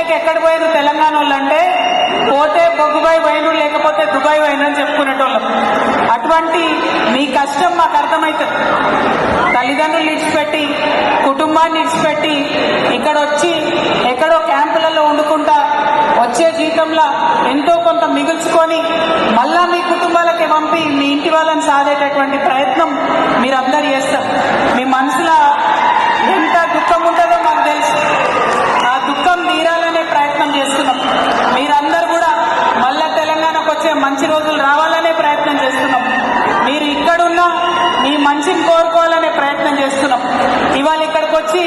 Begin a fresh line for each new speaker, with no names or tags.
లేక ఎక్కడ పోయారు తెలంగాణ వాళ్ళు అంటే పోతే బొగ్గుబాయి పోయిను లేకపోతే దుబాయ్ పోయిను అని చెప్పుకునేటోళ్ళం. అటువంటి మీ కష్టం మాకు అర్థమవుతుంది. తల్లిదండ్రులు ఇడిచిపెట్టి కుటుంబాన్ని ఇడిచిపెట్టి ఇక్కడ వచ్చి ఎక్కడో క్యాంపులలో వండుకుంటా వచ్చే జీతంలో ఎంతో కొంత మిగుల్చుకొని మళ్ళా మీ కుటుంబాలకి పంపి మీ ఇంటి వాళ్ళని సాధేటటువంటి ప్రయత్నం మంచి రోజులు రావాలనే ప్రయత్నం చేస్తున్నాం. మీరు ఇక్కడున్నా మీ మంచిని కోరుకోవాలనే ప్రయత్నం చేస్తున్నాం. ఇవాళ ఇక్కడికి వచ్చి